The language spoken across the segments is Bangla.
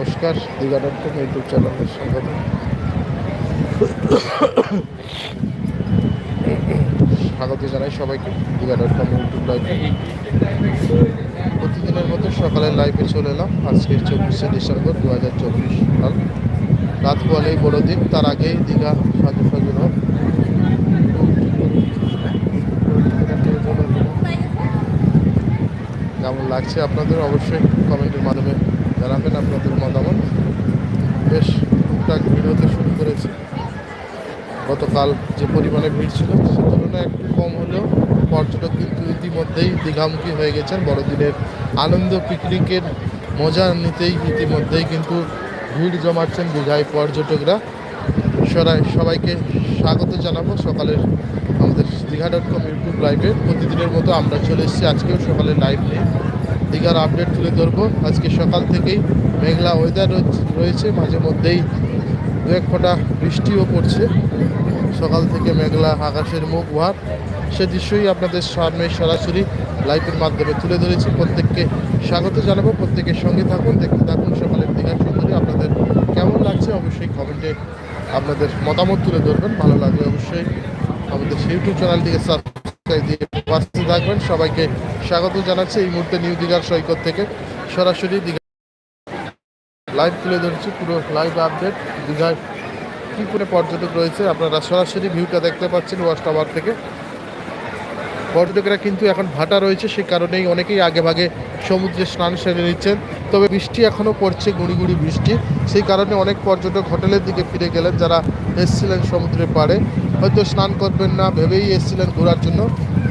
নমস্কার কম ইউটিউব চ্যানেলের সঙ্গে স্বাগত জানাই সবাইকে কম ইউটিউব লাইভে প্রতিদিনের মতো সকালের লাইভে চলে এলাম আজকের চব্বিশে ডিসেম্বর দু হাজার চব্বিশ সাল। রাত বলেই বড় দিন, তার আগেই দীঘা সাজু সাজু কেমন লাগছে আপনাদের? অবশ্যই কমেন্টের মাধ্যমে জানাবেন আপনাদের মতামত? বেশ, টুকটাক ভিড় হতে শুরু করেছে। গতকাল যে পরিমাণে ভিড় ছিল, সে তুলনায় একটু কম হলেও পর্যটক কিন্তু ইতিমধ্যেই দীঘামুখী হয়ে গেছেন। বড়দিনের আনন্দ, পিকনিকের মজা নিতেই ইতিমধ্যেই কিন্তু ভিড় জমাচ্ছেন দীঘায় পর্যটকরা। সরাই সবাইকে স্বাগত জানাব। সকালের আমাদের দীঘা ডট কম ইউটিউব লাইভে। প্রতিদিনের মতো আমরা চলে এসেছি আজকেও সকালে লাইভ নিয়ে। দীঘার আপডেট তুলে ধরবো। আজকে সকাল থেকেই মেঘলা ওয়েদার রয়েছে মাঝে মধ্যেই দু এক ফোঁটা বৃষ্টিও পড়ছে। সকাল থেকে মেঘলা আকাশের মুখ ভার। সে দৃশ্যই আপনাদের সামনে সরাসরি লাইভের মাধ্যমে তুলে ধরেছি। প্রত্যেককে স্বাগত জানাব, প্রত্যেকের সঙ্গে থাকুন, দেখতে থাকুন। সকালের দীঘার সুন্দরী আপনাদের কেমন লাগছে অবশ্যই কমেন্টে আপনাদের মতামত তুলে ধরবেন। ভালো লাগলে অবশ্যই আমাদের ইউটিউব চ্যানেলটিকে সাবস্ক্রাইব দিয়ে পাশে থাকবেন, সবাইকে স্বাগত জানাচ্ছি। এই মুহূর্তে নিউ দীঘার সৈকত থেকে সরাসরি দীঘা লাইভ তুলে ধরছি, পুরো লাইভ আপডেট। দীঘায় কী করে পর্যটক রয়েছে, আপনারা সরাসরি ভিউটা দেখতে পাচ্ছেন ওয়াচ টাওয়ার থেকে। পর্যটকেরা কিন্তু এখন ভাটা রয়েছে, সেই কারণেই অনেকেই আগে ভাগে সমুদ্রে স্নান সেরে নিচ্ছেন। তবে বৃষ্টি এখনও পড়ছে, গুঁড়ি গুঁড়ি বৃষ্টি। সেই কারণে অনেক পর্যটক হোটেলের দিকে ফিরে গেলেন, যারা এসছিলেন সমুদ্রের পাড়ে। হয়তো স্নান করবেন না, ভেবেই এসছিলেন ঘোরার জন্য।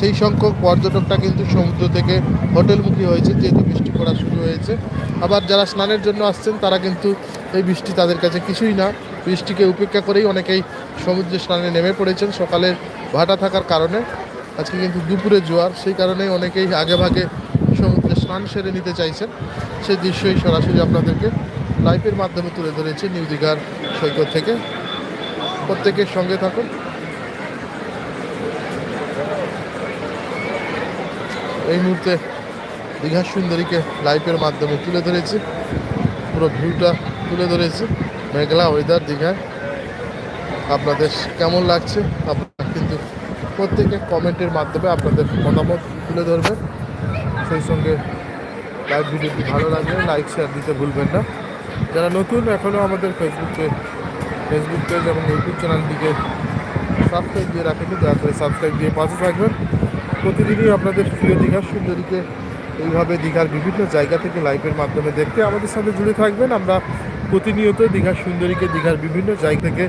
সেই সংখ্যক পর্যটকটা কিন্তু সমুদ্র থেকে হোটেলমুখী হয়েছে, যেহেতু বৃষ্টি পড়া শুরু হয়েছে। আবার যারা স্নানের জন্য আসছেন, তারা কিন্তু এই বৃষ্টি তাদের কাছে কিছুই না। বৃষ্টিকে উপেক্ষা করেই অনেকেই সমুদ্রে স্নানে নেমে পড়েছেন সকালে ভাটা থাকার কারণে। আজকে কিন্তু দুপুরে জোয়ার, সেই কারণেই অনেকেই আগে ভাগে সমুদ্রে স্নান সেরে নিতে চাইছেন। সেই দৃশ্যই সরাসরি আপনাদেরকে লাইভের মাধ্যমে তুলে ধরেছে নিউ দীঘার সৈকত থেকে। প্রত্যেকের সঙ্গে থাকুন। এই মুহূর্তে দীঘার সুন্দরীকে লাইভের মাধ্যমে তুলে ধরেছি। পুরো ভিউটা তুলে ধরেছি। মেঘলা ওয়েদার দীঘায়। আপনাদের কেমন লাগছে? আপনারা কিন্তু প্রত্যেকে কমেন্টের মাধ্যমে আপনাদের মতামত তুলে ধরবেন। সেই সঙ্গে লাইভ ভিডিওটি ভালো লাগলে লাইক শেয়ার দিতে ভুলবেন না। যারা নতুন এখনও আমাদের ফেসবুক পেজ ফেসবুক পেজ এবং ইউটিউব চ্যানেলটিকে সাবস্ক্রাইব দিয়ে রাখেনি দয়া করে সাবস্ক্রাইব দিয়ে পাশে থাকবেন। প্রতিদিনই আপনাদের প্রিয় দীঘার সুন্দরীকে এইভাবে দীঘার বিভিন্ন জায়গা থেকে লাইভের মাধ্যমে দেখতে আমাদের সাথে জুড়ে থাকবেন। আমরা প্রতিনিয়ত দীঘার সুন্দরীকে, দীঘার বিভিন্ন জায়গা থেকে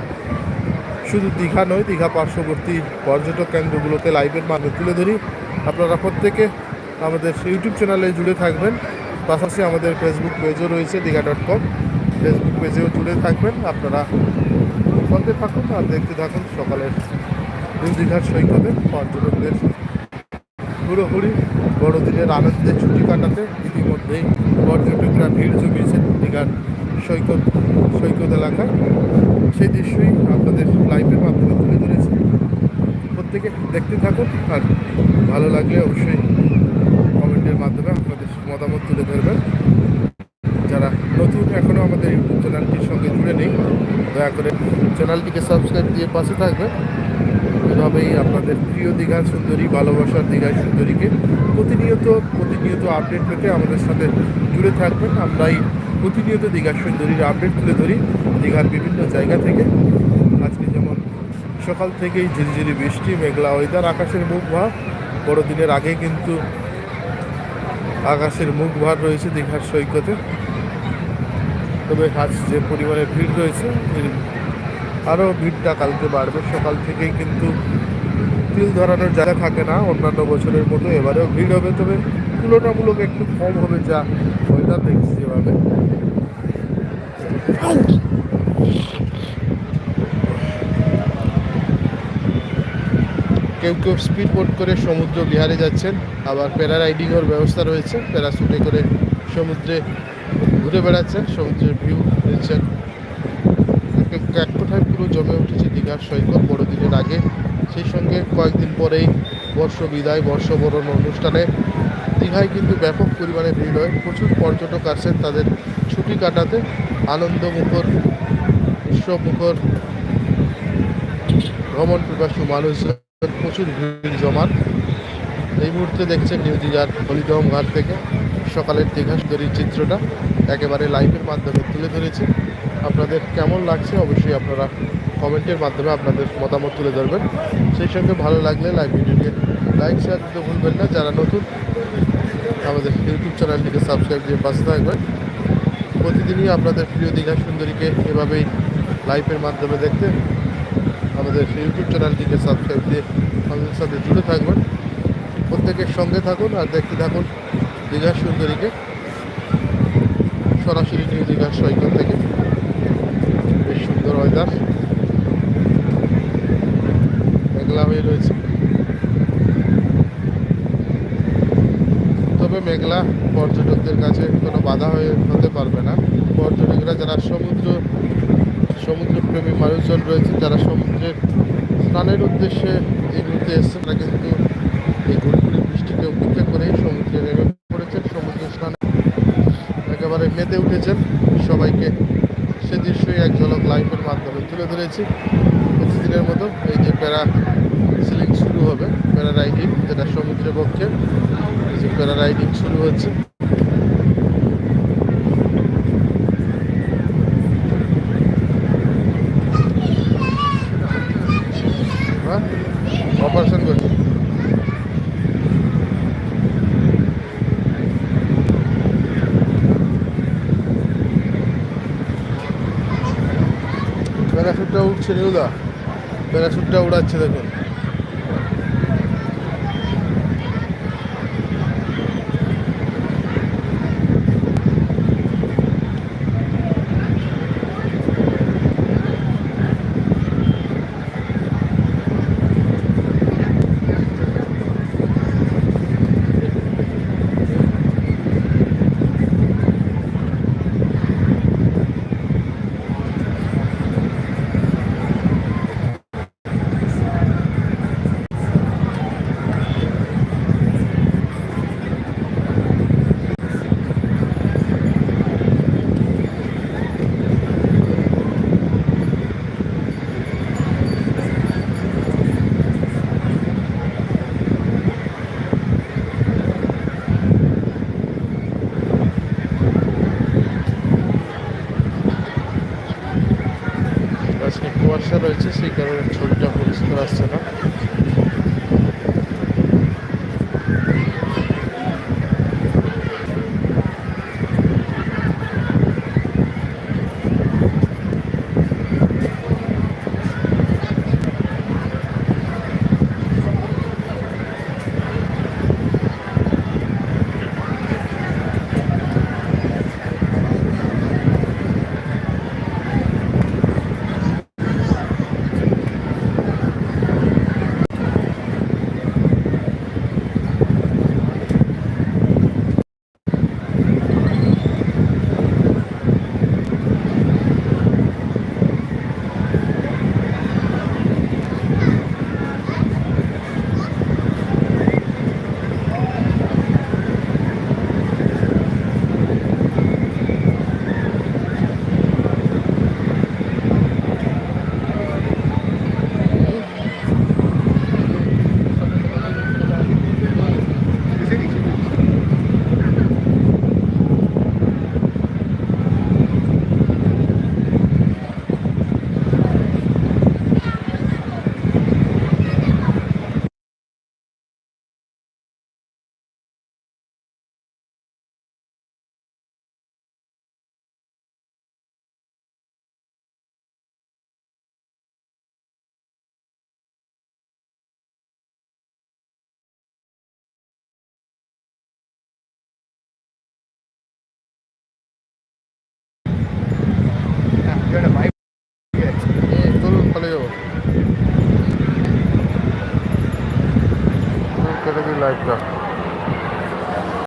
শুধু দীঘা নয়, দীঘা পার্শ্ববর্তী পর্যটক কেন্দ্রগুলোতে লাইভের মাধ্যমে তুলে ধরি। আপনারা প্রত্যেকে আমাদের ইউটিউব চ্যানেলে জুড়ে থাকবেন। পাশাপাশি আমাদের ফেসবুক পেজও রয়েছে দীঘা ডট কম ফেসবুক পেজেও জুড়ে থাকবেন। আপনারা সঙ্গে থাকুন আর দেখতে থাকুন সকালের দীঘার সৈকতে পর্যটকদের পুরোপুরি বড়দিনের আনন্দে ছুটি কাটাতে ইতিমধ্যেই পর্যটকরা ভিড় জমিয়েছেন দীঘার সৈকত সৈকত এলাকায় সেই দৃশ্যই আপনাদের লাইভের মাধ্যমে তুলে ধরেছি। প্রত্যেকে দেখতে থাকুন আর ভালো লাগলে অবশ্যই কমেন্টের মাধ্যমে আপনাদের মতামত তুলে ধরবেন। যারা নতুন এখনও আমাদের ইউটিউব চ্যানেলটির সঙ্গে জুড়ে নেই, দয়া করে চ্যানেলটিকে সাবস্ক্রাইব দিয়ে পাশে থাকবেন। এভাবেই আপনাদের প্রিয় দীঘা সুন্দরী, ভালোবাসার দীঘা সুন্দরীকে প্রতিনিয়ত প্রতিনিয়ত আপডেট পেতে আমাদের সাথে জুড়ে থাকবেন। আমরাই প্রতিনিয়ত দীঘা সুন্দরীর আপডেট তুলে ধরি দীঘার বিভিন্ন জায়গা থেকে। আজকে যেমন সকাল থেকেই ঝিরিঝিরি বৃষ্টি, মেঘলা ওয়েদার আকাশের মুখ ভার। বড়দিনের আগে কিন্তু আকাশের মুখ ভার রয়েছে দীঘার সৈকতে। তবে আজ যে পরিমাণে ভিড় রয়েছে আরও ভিড়টা কালকে বাড়বে। সকাল থেকেই কিন্তু তিল ধরানোর জায়গা থাকে না, অন্যান্য বছরের মতো এবারেও ভিড় হবে, তবে তুলনামূলক একটু কম হবে যা ওয়েদার দেখছি যেভাবে কেউ কেউ স্পিড বোট করে সমুদ্র বিহারে যাচ্ছেন, আবার প্যারা রাইডিংয়ের ব্যবস্থা রয়েছে প্যারাশুটে করে সমুদ্রে ঘুরে বেড়াচ্ছেন, সমুদ্রের ভিউ নিচ্ছেন এক কোঠায় পুরো জমে উঠেছে দীঘার সৈকত বড়দিনের আগে। সেই সঙ্গে কয়েকদিন পরেই বর্ষ বিদায়, বর্ষবরণ অনুষ্ঠানে। দীঘায় কিন্তু ব্যাপক পরিমাণে ভিড় হয়। প্রচুর পর্যটক আসেন তাদের ছুটি কাটাতে। আনন্দমুখর, উৎসবমুখর ভ্রমণ পিপাসু মানুষজন প্রচুর ভিড় জমান। এই মুহূর্তে দেখছেন নিউ দীঘার হলিদম ঘাট থেকে সকালের দীঘা সুন্দরীর চিত্রটা একেবারে লাইভের মাধ্যমে তুলে ধরেছি। আপনাদের কেমন লাগছে অবশ্যই আপনারা কমেন্টের মাধ্যমে আপনাদের মতামত তুলে ধরবেন। সেই সঙ্গে ভালো লাগলে লাইভ ভিডিওকে লাইক শেয়ার দিতে ভুলবেন না। যারা নতুন, আমাদের ইউটিউব চ্যানেলটিকে সাবস্ক্রাইব দিয়ে পাশে থাকবেন। প্রতিদিনই আপনাদের প্রিয় দীঘা সুন্দরীকে এভাবেই লাইভের মাধ্যমে দেখতে আমাদের ইউটিউব চ্যানেলটিকে সাবস্ক্রাইব দিয়ে আমাদের সাথে জুড়ে থাকবেন। প্রত্যেকের সঙ্গে থাকুন আর দেখতে থাকুন দীঘা সুন্দরীকে। সরাসরি নিউ দীঘার সৈকত থেকে। সুন্দর ওয়েদার মেঘলা হয়ে রয়েছে। তবে মেঘলা, পর্যটকদের কাছে কোনো বাধা হয়ে হতে পারবে না। পর্যটকরা যারা সমুদ্র, সমুদ্রপ্রেমী মানুষজন রয়েছে, যারা সমুদ্রের স্নানের উদ্দেশ্যে এই মুহূর্তে এসছেন, তারা কিন্তু এই ঘুরঘুরি বৃষ্টিকে উপেক্ষা করেই সমুদ্রে নেমে পড়েছেন। সমুদ্র স্নানে একেবারে মেতে উঠেছেন। সবাইকে সে দৃশ্যই এক ঝলক লাইভের মাধ্যমে তুলে ধরেছি। প্রতিদিনের মতো এই যে প্যারা সিলিং শুরু হবে, প্যারা রাইডিং যেটা সমুদ্রের পক্ষে, এই যে প্যারা রাইডিং শুরু হচ্ছে হ্যাঁ অপারেশন করছি নিউদা প্যারাশুটটা উড়াচ্ছে দেখুন আজকে কুয়াশা রয়েছে সেই কারণে ছবিটা পরিষ্কার আসছে না।